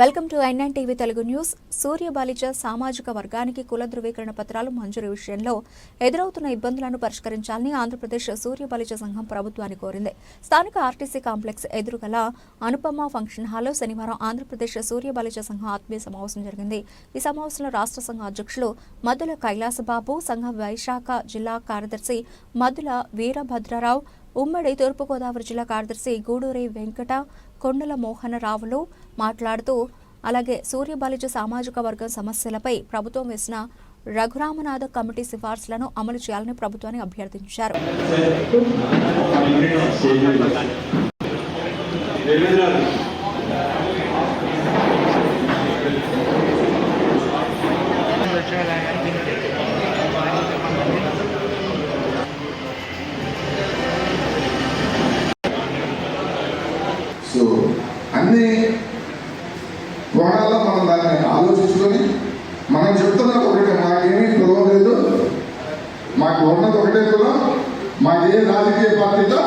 Welcome to ఐనన్ TV Telugu news. Surya Balija సామాజిక వర్గానికి కుల ధృవీకరణ పత్రాలు మంజూరు విషయంలో ఎదురవుతున్న ఇబ్బందులను పరిష్కరించాలని ఆంధ్రప్రదేశ్ సూర్య బాలిజ సంఘం ప్రభుత్వాన్ని కోరింది. స్థానిక ఆర్టీసీ కాంప్లెక్స్ ఎదురుగల అనుపమ ఫంక్షన్ హాల్లో శనివారం ఆంధ్రప్రదేశ్ సూర్య బాలిజ సంఘం ఆత్మీయ సమావేశం జరిగింది. ఈ సమావేశంలో రాష్ట్ర సంఘ అధ్యక్షులు మద్దుల కైలాసబాబు సంఘ వైశాఖ జిల్లా కార్యదర్శి మద్దుల వీరభద్రరావు ఉమ్మడి తూర్పుగోదావరి జిల్లా కార్యదర్శి గూడూరి వెంకట కొండల మోహనరావులు మాట్లాడుతూ అలాగే సూర్యబాలిజ సామాజిక వర్గం సమస్యలపై ప్రభుత్వం వేసిన రఘురామనాథ కమిటీ సిఫార్సులను అమలు చేయాలని ప్రభుత్వాన్ని అభ్యర్థించారు. సో అన్ని కోణాల్లో మనం దాన్ని ఆలోచించుకొని మనం చెప్తున్నది ఒకటి మాకేమీ కులం లేదు. మాకు ఉన్నది ఒకటే కులం మాకు ఏ రాజకీయ పార్టీతో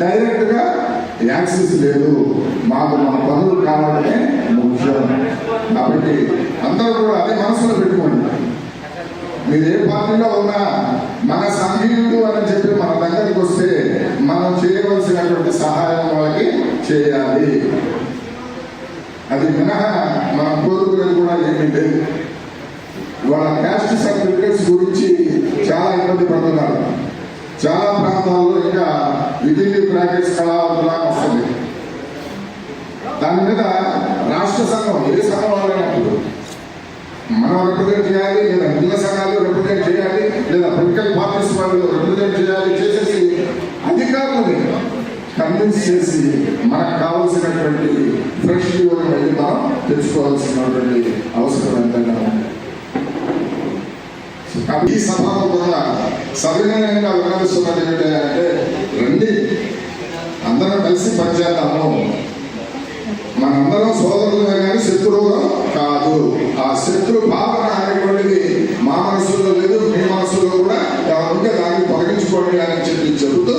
డైరెక్ట్గా యాక్సెస్ లేదు. మాకు మన పనులు కావాలనే ముఖ్యం. కాబట్టి అందరూ కూడా అదే మనసులో పెట్టుకోండి. మీరు ఏ పార్టీలో ఉన్నా మన సంఘీయుడు అని చెప్పి మన దగ్గరికి వస్తే మనం చేయవలసినటువంటి సహాయం వాళ్ళకి చేయాలి. అది మినహా మా కోరుకునేది కూడా ఏమీ లేదు వాళ్ళ క్యాస్ట్ సర్టిఫికేట్స్ గురించి చాలా ఇబ్బంది పడుతున్నారు. చాలా ప్రాంతాల్లో ఇంకా విధిని బ్రాకెట్స్ కళావతులా వస్తుంది. దాని మీద రాష్ట్ర సంఘం ఏ సంఘం వాళ్ళైనప్పుడు మనం రిప్రజెంట్ చేయాలి లేదా మిగిలిన సంఘాలు రిప్రజెంట్ చేయాలి లేదా పొలిటికల్ పార్టీస్ వాళ్ళు రిప్రజెంట్ చేయాలి చేసేసి కన్విన్స్ చేసి మనకు కావాల్సినటువంటి ఫ్రెష్ వెళ్ళి మనం తెచ్చుకోవాల్సినటువంటి అవసరం ఎంతగా ఉంది. ఈ సభలో సవినయంగా వినవిస్తున్నది ఏంటంటే రండి. అందరం కలిసి పనిచేద్దాము మనందరం సోదరులుగా కానీ శత్రువులు కాదు. ఆ శత్రు భావన అనేటువంటిది మా మనసు లేదు మీ మనసులో కూడా ఎవరుంటే దాన్ని తొలగించుకోండి అని చెప్పి చెబుతూ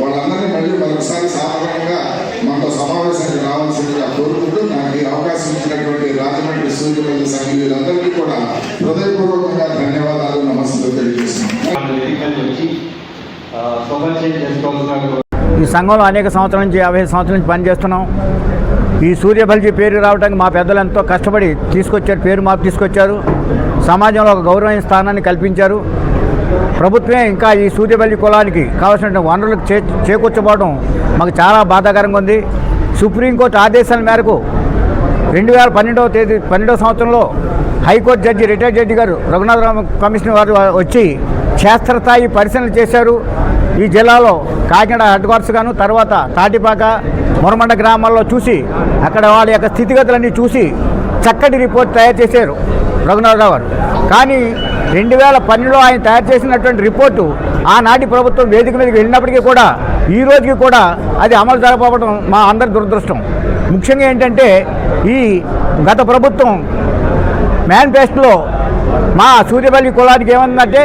వాళ్ళందరినీ మళ్ళీ మరొకసారి సాధారణంగా మనతో సమావేశానికి రావాల్సిందిగా కోరుకుంటూ నాకు ఈ అవకాశం ఇచ్చినటువంటి రాజమండ్రి సూర్యపల్లి సంఘీయులందరికీ కూడా హృదయపూర్వకంగా ధన్యవాదాలు నమస్కారం తెలియజేస్తున్నాను మన ఎన్నికలు వచ్చి శుభాశయం చేసుకోవాల్సిన ఈ సంఘంలో అనేక సంవత్సరాల నుంచి యాభై సంవత్సరాల నుంచి పనిచేస్తున్నాం. ఈ సూర్యబల్జీ పేరు రావడానికి మా పెద్దలు ఎంతో కష్టపడి తీసుకొచ్చారు పేరు మాకు తీసుకొచ్చారు. సమాజంలో ఒక గౌరవమైన స్థానాన్ని కల్పించారు. ప్రభుత్వమే ఇంకా ఈ సూర్యబల్లి కులానికి కావాల్సిన వనరులకు చే చేకూర్చబోవడం మాకు చాలా బాధాకరంగా ఉంది. సుప్రీంకోర్టు ఆదేశాల మేరకు రెండు వేల పన్నెండవ తేదీ పన్నెండవ సంవత్సరంలో హైకోర్టు జడ్జి రిటైర్డ్ జడ్జి గారు రఘునాథరామ కమిషన్ వారు వచ్చి క్షేత్రస్థాయి పరిశీలన చేశారు. ఈ జిల్లాలో కాకినాడ హెడ్ గాను తర్వాత తాటిపాక మురమండ గ్రామాల్లో చూసి అక్కడ వాళ్ళ యొక్క స్థితిగతులన్నీ చూసి చక్కటి రిపోర్ట్ తయారు చేశారు రఘునాథరావు గారు. కానీ రెండు వేల పన్నెండులో ఆయన తయారు చేసినటువంటి రిపోర్టు ఆనాటి ప్రభుత్వం వేదిక మీదకి వెళ్ళినప్పటికీ కూడా ఈ రోజుకి కూడా అది అమలు జరగకపోవడం మా అందరి దురదృష్టం. ముఖ్యంగా ఏంటంటే ఈ గత ప్రభుత్వం మేనిఫెస్టోలో మా సూర్యపల్లి కులానికి ఏమందంటే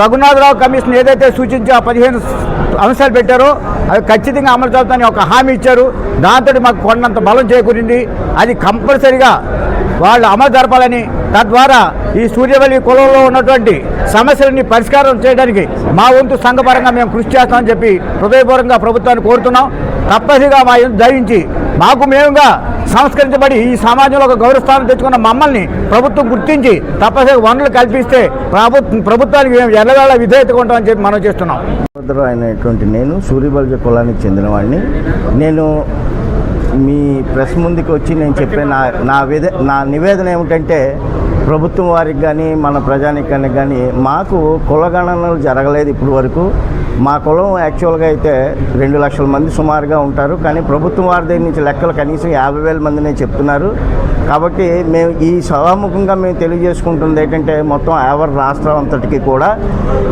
రఘునాథరావు కమిషన్ ఏదైతే సూచించి ఆ పదిహేను అంశాలు పెట్టారో అవి ఖచ్చితంగా అమలు జరుగుతాయని ఒక హామీ ఇచ్చారు. దాంతో మాకు కొండంత బలం చేకూరింది. అది కంపల్సరిగా వాళ్ళు అమలు జరపాలని తద్వారా ఈ సూర్యవల్లి కులంలో ఉన్నటువంటి సమస్యలని పరిష్కారం చేయడానికి మా వంతు సంఘపరంగా మేము కృషి చేస్తామని చెప్పి హృదయపూర్వకంగా ప్రభుత్వాన్ని కోరుతున్నాం. తప్పనిసరిగా మా దయించి మాకు మేముగా సంస్కరించబడి ఈ సమాజంలో ఒక గౌరవస్థానం తెచ్చుకున్న మమ్మల్ని ప్రభుత్వం గుర్తించి తప్పనిసరిగా వనరులు కల్పిస్తే ప్రభుత్వ ప్రభుత్వానికి మేము ఎల్లవేళ విధేయతగా ఉంటామని చెప్పి మనం చేస్తున్నాం. అయినటువంటి నేను సూర్యబల్జ కులానికి చెందినవాడిని. నేను మీ ప్రెస్ ముందుకు వచ్చి నేను చెప్పే నా నా విధ నా నివేదన ఏమిటంటే ప్రభుత్వం వారికి కానీ మన ప్రజానికానికి కానీ మాకు కులగణనలు జరగలేదు ఇప్పటి వరకు. మా కులం యాక్చువల్గా అయితే రెండు లక్షల మంది సుమారుగా ఉంటారు. కానీ ప్రభుత్వం వారి దగ్గర నుంచి లెక్కలు కనీసం యాభై వేల మందినే చెప్తున్నారు. కాబట్టి మేము ఈ సభాముఖంగా మేము తెలియజేసుకుంటుంది ఏంటంటే మొత్తం యావర్ రాష్ట్రం అంతటికి కూడా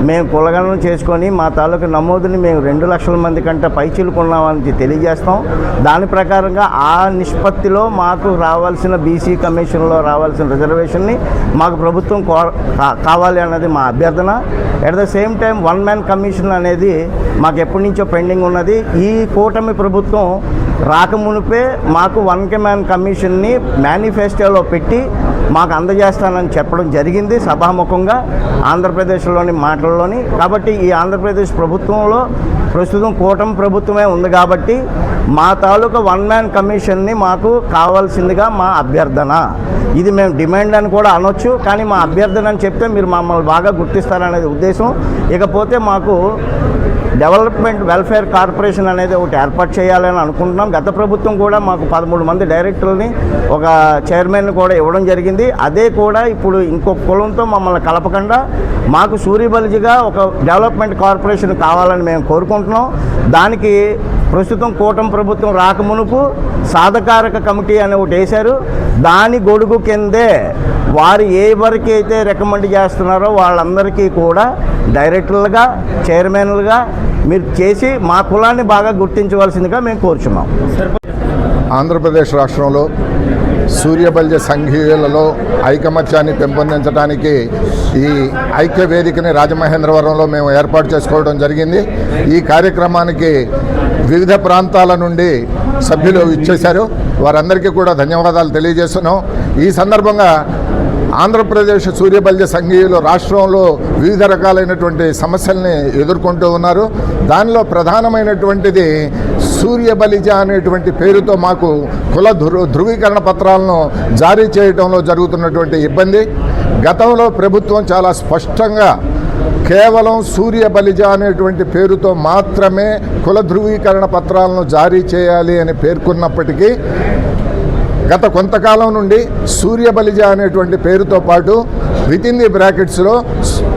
మేము కులగణన చేసుకొని మా తాలూకు నమోదుని మేము రెండు లక్షల మంది కంటే పైచిలుకున్నామని తెలియజేస్తాం. దాని ప్రకారంగా ఆ నిష్పత్తిలో మాకు రావాల్సిన బీసీ కమిషన్లో రావాల్సిన రిజర్వేషన్ని మాకు ప్రభుత్వం కో- కావాలి అన్నది మా అభ్యర్థన. At the same time one man commission అనేది మాకు ఎప్పటి నుంచో పెండింగ్ ఉన్నది. ఈ కూటమి ప్రభుత్వం రాకమునిపే మాకు వన్ కే మ్యాన్ కమిషన్ని మేనిఫెస్టోలో పెట్టి మాకు అందజేస్తానని చెప్పడం జరిగింది సభాముఖంగా ఆంధ్రప్రదేశ్లోని మాటల్లోని. కాబట్టి ఈ ఆంధ్రప్రదేశ్ ప్రభుత్వంలో ప్రస్తుతం కూటమి ప్రభుత్వమే ఉంది కాబట్టి మా తాలూకా వన్ మ్యాన్ కమిషన్ని మాకు కావాల్సిందిగా మా అభ్యర్థన. ఇది మేము డిమాండ్ అని కూడా అనొచ్చు కానీ మా అభ్యర్థన అని చెప్తే మీరు మమ్మల్ని బాగా గుర్తిస్తారనేది ఉద్దేశం. ఇకపోతే మాకు డెవలప్మెంట్ వెల్ఫేర్ కార్పొరేషన్ అనేది ఒకటి ఏర్పాటు చేయాలని అనుకుంటున్నాం. గత ప్రభుత్వం కూడా మాకు పదమూడు మంది డైరెక్టర్ని ఒక చైర్మన్ కూడా ఇవ్వడం జరిగింది. అదే కూడా ఇప్పుడు ఇంకొక కులంతో మమ్మల్ని కలపకుండా మాకు సూర్యబలిజిగా ఒక డెవలప్మెంట్ కార్పొరేషన్ కావాలని మేము కోరుకుంటున్నాం. దానికి ప్రస్తుతం కూటమి ప్రభుత్వం రాకమునుపు సాధకారక కమిటీ అని ఒకటి వేశారు. దాని గొడుగు కిందే వారు ఏ వరకు అయితే రికమెండ్ చేస్తున్నారో వాళ్ళందరికీ కూడా డైరెక్టర్లుగా చైర్మన్లుగా మీరు చేసి మా కులాన్ని బాగా గుర్తించవలసిందిగా మేము కోరుచున్నాం. ఆంధ్రప్రదేశ్ రాష్ట్రంలో సూర్యబల్య సంఘీయులలో ఐకమత్యాన్ని పెంపొందించడానికి ఈ ఐక్య వేదికని రాజమహేంద్రవరంలో మేము ఏర్పాటు చేసుకోవడం జరిగింది. ఈ కార్యక్రమానికి వివిధ ప్రాంతాల నుండి సభ్యులు ఇచ్చేశారు వారందరికీ కూడా ధన్యవాదాలు తెలియజేస్తున్నాం. ఈ సందర్భంగా ఆంధ్రప్రదేశ్ సూర్యబల్య సంఘీయులు రాష్ట్రంలో వివిధ రకాలైనటువంటి సమస్యల్ని ఎదుర్కొంటూ ఉన్నారు. దానిలో ప్రధానమైనటువంటిది సూర్యబలిజ అనేటువంటి పేరుతో మాకు కుల ధృవీకరణ పత్రాలను జారీ చేయడంలో జరుగుతున్నటువంటి ఇబ్బంది. గతంలో ప్రభుత్వం చాలా స్పష్టంగా కేవలం సూర్య బలిజ అనేటువంటి పేరుతో మాత్రమే కుల ధృవీకరణ పత్రాలను జారీ చేయాలి అని పేర్కొన్నప్పటికీ గత కొంతకాలం నుండి సూర్య బలిజ అనేటువంటి పేరుతో పాటు విత్ ఇన్ ది బ్రాకెట్స్లో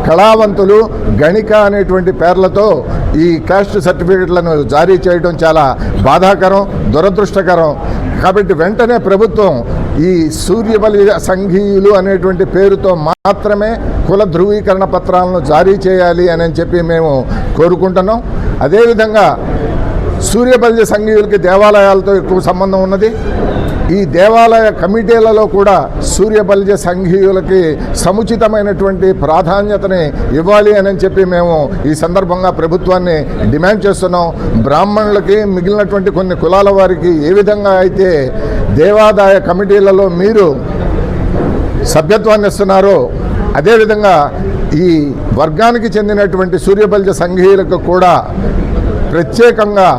కళావంతులు గణిక అనేటువంటి పేర్లతో ఈ కాస్ట్ సర్టిఫికెట్లను జారీ చేయడం చాలా బాధాకరం దురదృష్టకరం. కాబట్టి వెంటనే ప్రభుత్వం ఈ సూర్యబలి సంఘీయులు అనేటువంటి పేరుతో మాత్రమే కుల ధృవీకరణ పత్రాలను జారీ చేయాలి అని చెప్పి మేము కోరుకుంటున్నాం. అదేవిధంగా సూర్యబల్య సంఘీయులకి దేవాలయాలతో ఎక్కువ సంబంధం ఉన్నది. ఈ దేవాలయ కమిటీలలో కూడా సూర్యబల్య సంఘీయులకి సముచితమైనటువంటి ప్రాధాన్యతని ఇవ్వాలి అని చెప్పి మేము ఈ సందర్భంగా ప్రభుత్వాన్ని డిమాండ్ చేస్తున్నాం. బ్రాహ్మణులకి మిగిలినటువంటి కొన్ని కులాల వారికి ఏ విధంగా అయితే దేవాదాయ కమిటీలలో మీరు సభ్యత్వాన్ని ఇస్తున్నారో అదేవిధంగా ఈ వర్గానికి చెందినటువంటి సూర్యబల్య సంఘీయులకు కూడా ప్రత్యేకంగా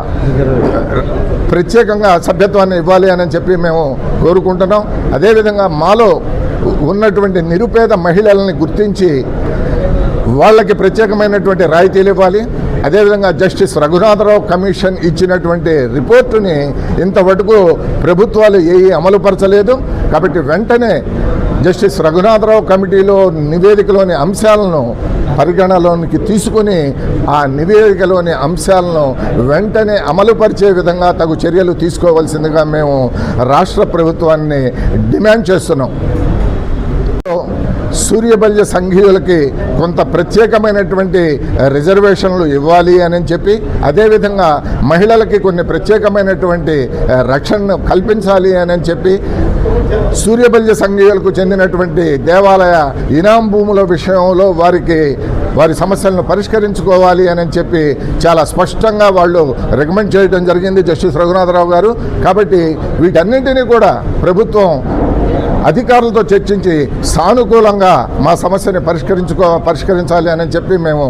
ప్రత్యేకంగా సభ్యత్వాన్ని ఇవ్వాలి అని చెప్పి మేము కోరుకుంటున్నాం. అదేవిధంగా మాలో ఉన్నటువంటి నిరుపేద మహిళలని గుర్తించి వాళ్ళకి ప్రత్యేకమైనటువంటి రాయితీలు ఇవ్వాలి. అదేవిధంగా జస్టిస్ రఘునాథరావు కమిషన్ ఇచ్చినటువంటి రిపోర్టుని ఇంతవరకు ప్రభుత్వాలు ఏవి అమలుపరచలేదు. కాబట్టి వెంటనే జస్టిస్ రఘునాథరావు కమిటీలో నివేదికలోని అంశాలను పరిగణలోనికి తీసుకుని ఆ నివేదికలోని అంశాలను వెంటనే అమలుపరిచే విధంగా తగు చర్యలు తీసుకోవాల్సిందిగా మేము రాష్ట్ర ప్రభుత్వాన్ని డిమాండ్ చేస్తున్నాం. సూర్యబల్య సంఘీయులకి కొంత ప్రత్యేకమైనటువంటి రిజర్వేషన్లు ఇవ్వాలి అని చెప్పి అదేవిధంగా మహిళలకి కొన్ని ప్రత్యేకమైనటువంటి రక్షణను కల్పించాలి అని చెప్పి సూర్యబల్య సంఘీయులకు చెందినటువంటి దేవాలయ ఇనాం భూముల విషయంలో వారికి వారి సమస్యలను పరిష్కరించుకోవాలి అని చెప్పి చాలా స్పష్టంగా వాళ్ళు రికమెండ్ చేయడం జరిగింది జస్టిస్ రఘునాథరావు గారు. కాబట్టి వీటన్నింటినీ కూడా ప్రభుత్వం అధికారులతో చర్చించి సానుకూలంగా మా సమస్యని పరిష్కరించుకో పరిష్కరించాలి అని చెప్పి మేము